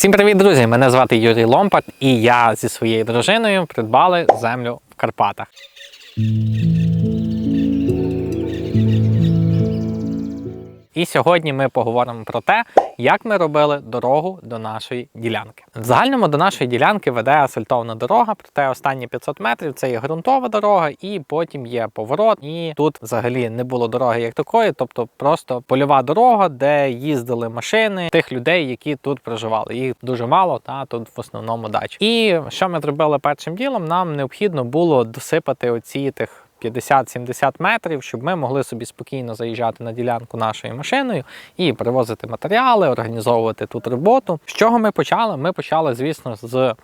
Всім привіт, друзі! Мене звати Юрій Ломпард, і я зі своєю дружиною придбали землю в Карпатах. І сьогодні ми поговоримо про те, як ми робили дорогу до нашої ділянки. В загальному до нашої ділянки веде асфальтована дорога, проте останні 500 метрів це є ґрунтова дорога, і потім є поворот. І тут взагалі не було дороги як такої, тобто просто польова дорога, де їздили машини тих людей, які тут проживали. Їх дуже мало, та тут в основному дачі. І що ми зробили першим ділом? Нам необхідно було досипати оці тих. 50-70 метрів, щоб ми могли собі спокійно заїжджати на ділянку нашою машиною і привозити матеріали, організовувати тут роботу. З чого ми почали? Ми почали, звісно, з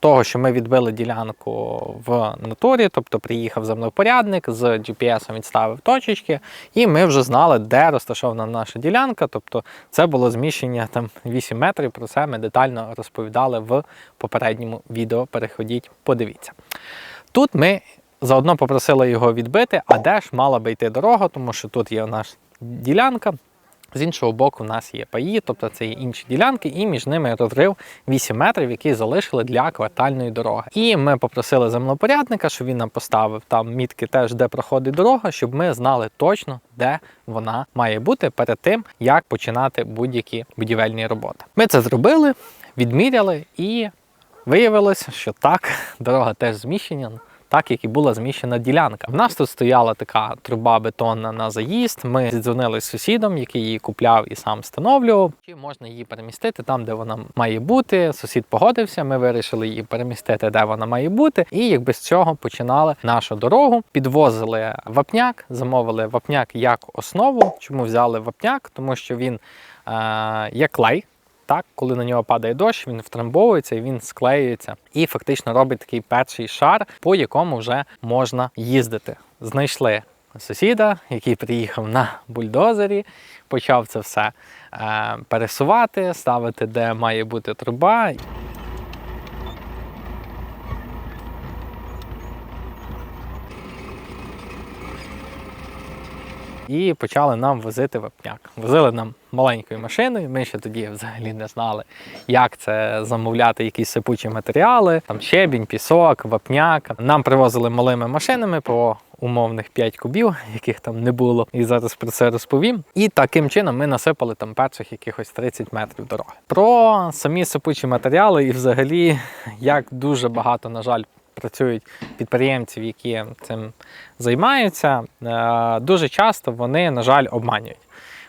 того, що ми відбили ділянку в натурі, тобто приїхав землевпорядник, з GPS відставив точечки, і ми вже знали, де розташована наша ділянка. Тобто це було зміщення там 8 метрів. Про це ми детально розповідали в попередньому відео. Переходіть, подивіться. Тут ми Заодно попросили його відбити, а де ж мала би йти дорога, тому що тут є наша ділянка. З іншого боку, у нас є паї, тобто це є інші ділянки, і між ними розрив 8 метрів, які залишили для квартальної дороги. І ми попросили землепорядника, щоб він нам поставив там мітки, теж де проходить дорога, щоб ми знали точно, де вона має бути перед тим, як починати будь-які будівельні роботи. Ми це зробили, відміряли, і виявилося, що так, дорога теж зміщена так як і була зміщена ділянка. В нас тут стояла така труба бетонна на заїзд. Ми зідзвонили з сусідом, який її купляв і сам встановлював. Чи можна її перемістити там, де вона має бути? Сусід погодився. Ми вирішили її перемістити, де вона має бути. І якби з цього починали нашу дорогу. Підвозили вапняк, замовили вапняк як основу. Чому взяли вапняк? Тому що він е, є клей. Так, коли на нього падає дощ, він втрамбовується він склеюється і фактично робить такий перший шар, по якому вже можна їздити. Знайшли сусіда, який приїхав на бульдозері, почав це все е, пересувати, ставити, де має бути труба. І почали нам возити вапняк. Возили нам маленькою машиною. Ми ще тоді взагалі не знали, як це замовляти якісь сипучі матеріали, там щебінь, пісок, вапняк. Нам привозили малими машинами по умовних 5 кубів, яких там не було. І зараз про це розповім. І таким чином ми насипали там перших якихось 30 метрів дороги. Про самі сипучі матеріали і взагалі як дуже багато, на жаль, працюють підприємців, які цим займаються, е, дуже часто вони, на жаль, обманюють.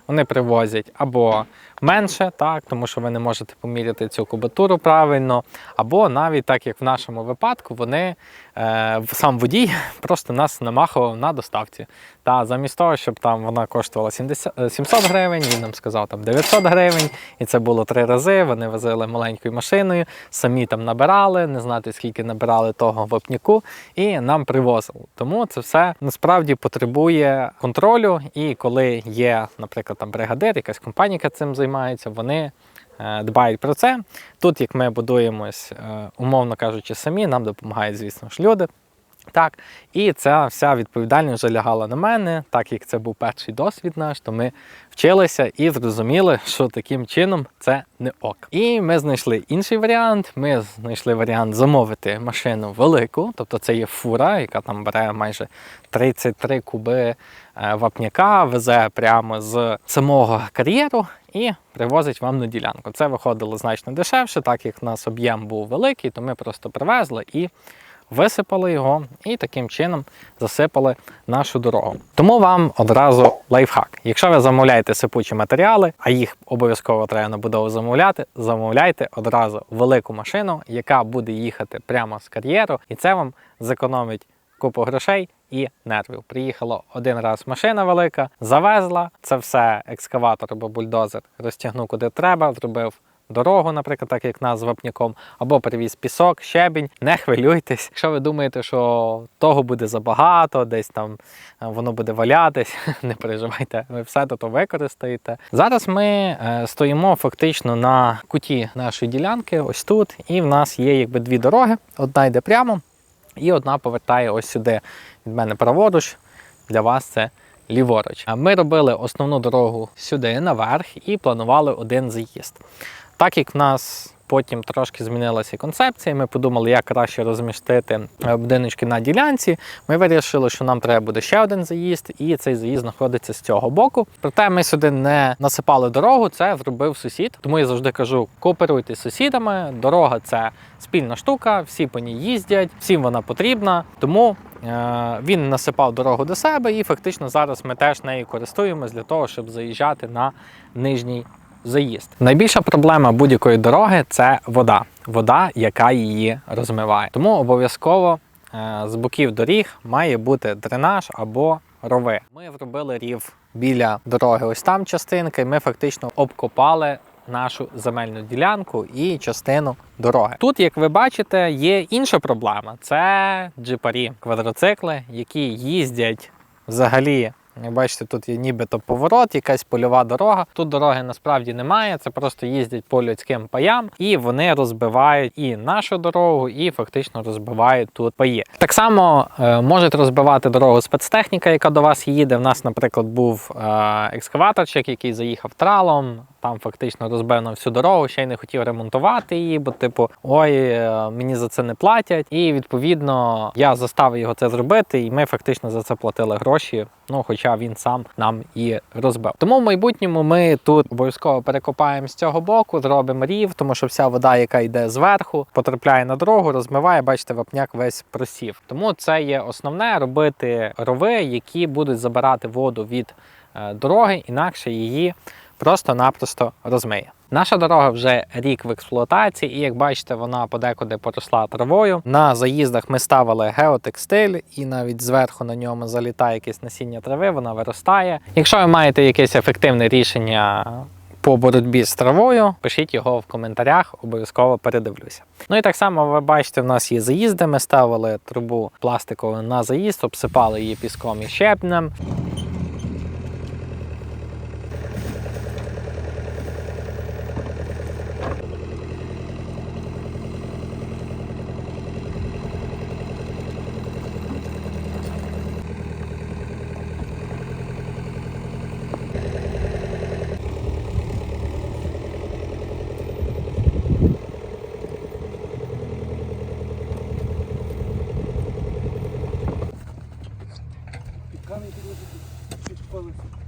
Вони привозять або менше, так, тому що ви не можете поміряти цю кубатуру правильно, або навіть так, як в нашому випадку, вони е, сам водій просто нас намахував на доставці. Та замість того, щоб там вона коштувала 70, 700 гривень, він нам сказав там 900 гривень, і це було три рази. Вони возили маленькою машиною, самі там набирали, не знати скільки набирали того вапняку, і нам привозили. Тому це все насправді потребує контролю. І коли є, наприклад, там бригадир, якась компанія яка цим займається, вони. е, Дбають про це. Тут, як ми будуємось, е, умовно кажучи, самі, нам допомагають, звісно ж, люди. Так, і ця вся відповідальність вже лягала на мене, так як це був перший досвід наш, то ми вчилися і зрозуміли, що таким чином це не ок. І ми знайшли інший варіант. Ми знайшли варіант замовити машину велику, тобто це є фура, яка там бере майже 33 куби е, вапняка, везе прямо з самого кар'єру. І привозить вам на ділянку. Це виходило значно дешевше, так як в нас об'єм був великий, то ми просто привезли і висипали його і таким чином засипали нашу дорогу. Тому вам одразу лайфхак. Якщо ви замовляєте сипучі матеріали, а їх обов'язково треба на будову замовляти, замовляйте одразу велику машину, яка буде їхати прямо з кар'єру, і це вам зекономить купу грошей. І нервів. Приїхала один раз машина велика, завезла це все, екскаватор або бульдозер розтягнув куди треба, зробив дорогу, наприклад, так як нас з вапняком, або привіз пісок, щебінь. Не хвилюйтесь. Якщо ви думаєте, що того буде забагато, десь там е, воно буде валятись, не переживайте, ви все тут використаєте. Зараз ми е, стоїмо фактично на куті нашої ділянки, ось тут, і в нас є якби дві дороги. Одна йде прямо, і одна повертає ось сюди від мене праворуч. Для вас це ліворуч. А Ми робили основну дорогу сюди наверх і планували один заїзд. Так як в нас Потім трошки змінилася концепція. Ми подумали, як краще розмістити е, будиночки на ділянці. Ми вирішили, що нам треба буде ще один заїзд, і цей заїзд знаходиться з цього боку. Проте ми сюди не насипали дорогу, це зробив сусід. Тому я завжди кажу: кооперуйтесь з сусідами. Дорога це спільна штука, всі по ній їздять, всім вона потрібна. Тому е, він насипав дорогу до себе, і фактично зараз ми теж нею користуємось для того, щоб заїжджати на нижній заїзд. Найбільша проблема будь-якої дороги це вода. Вода, яка її розмиває. Тому обов'язково е, з боків доріг має бути дренаж або рови. Ми зробили рів біля дороги. Ось там частинка, і ми фактично обкопали. Нашу земельну ділянку і частину дороги. Тут, як ви бачите, є інша проблема: це джипарі, квадроцикли, які їздять взагалі бачите, тут є нібито поворот, якась польова дорога. Тут дороги насправді немає, це просто їздять по людським паям, і вони розбивають і нашу дорогу, і фактично розбивають тут паї. Так само е, можуть розбивати дорогу спецтехніка, яка до вас їде. В нас, наприклад, був е, екскаваторчик, який заїхав тралом. Там фактично розбив всю дорогу, ще й не хотів ремонтувати її, бо, типу, ой, е, мені за це не платять. І відповідно я заставив його це зробити, і ми фактично за це платили гроші. Ну, хоча він сам нам і розбив. Тому в майбутньому ми тут обов'язково перекопаємо з цього боку, зробимо рів, тому що вся вода, яка йде зверху, потрапляє на дорогу, розмиває. Бачите, вапняк весь просів. Тому це є основне робити рови, які будуть забирати воду від е, дороги, інакше її просто-напросто розмиє. Наша дорога вже рік в експлуатації, і як бачите, вона подекуди поросла травою. На заїздах ми ставили геотекстиль, і навіть зверху на ньому залітає якесь насіння трави, вона виростає. Якщо ви маєте якесь ефективне рішення по боротьбі з травою, пишіть його в коментарях, обов'язково передивлюся. Ну і так само ви бачите, в нас є заїзди. Ми ставили трубу пластикову на заїзд, обсипали її піском і щебнем. Підложити під колесо.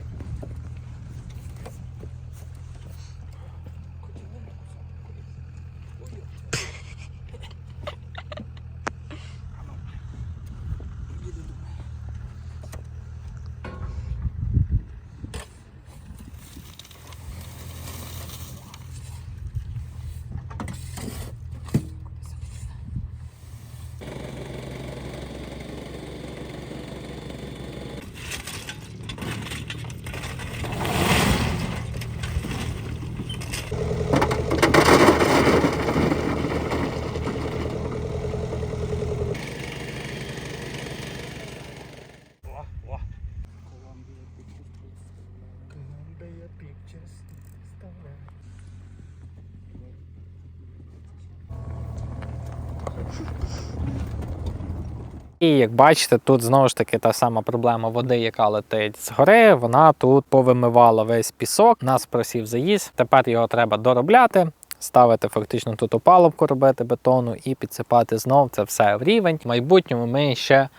І як бачите, тут знову ж таки та сама проблема води, яка летить з гори. Вона тут повимивала весь пісок, нас просів заїзд. Тепер його треба доробляти. Ставити фактично тут опалубку, робити бетону і підсипати знов це все в рівень. В майбутньому ми ще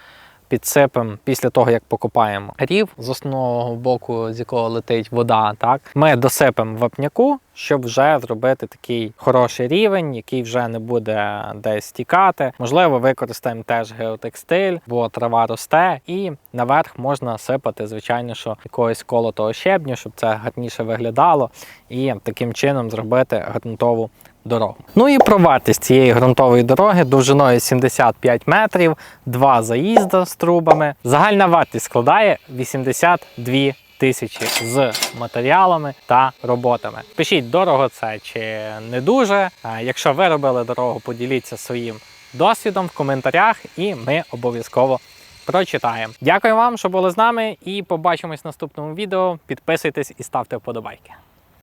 підсипемо після того, як покопаємо рів з основного боку, з якого летить вода. Так ми досипемо вапняку, щоб вже зробити такий хороший рівень, який вже не буде десь тікати. Можливо, використаємо теж геотекстиль, бо трава росте, і наверх можна сипати, звичайно, що якогось колотого щебню, щоб це гарніше виглядало, і таким чином зробити ґрунтову дорогу. Ну і про вартість цієї ґрунтової дороги довжиною 75 метрів, два заїзди з трубами. Загальна вартість складає 82 тисячі з матеріалами та роботами. Пишіть, дорого це чи не дуже. Якщо ви робили дорогу, поділіться своїм досвідом в коментарях, і ми обов'язково прочитаємо. Дякую вам, що були з нами, і побачимось в наступному відео. Підписуйтесь і ставте вподобайки.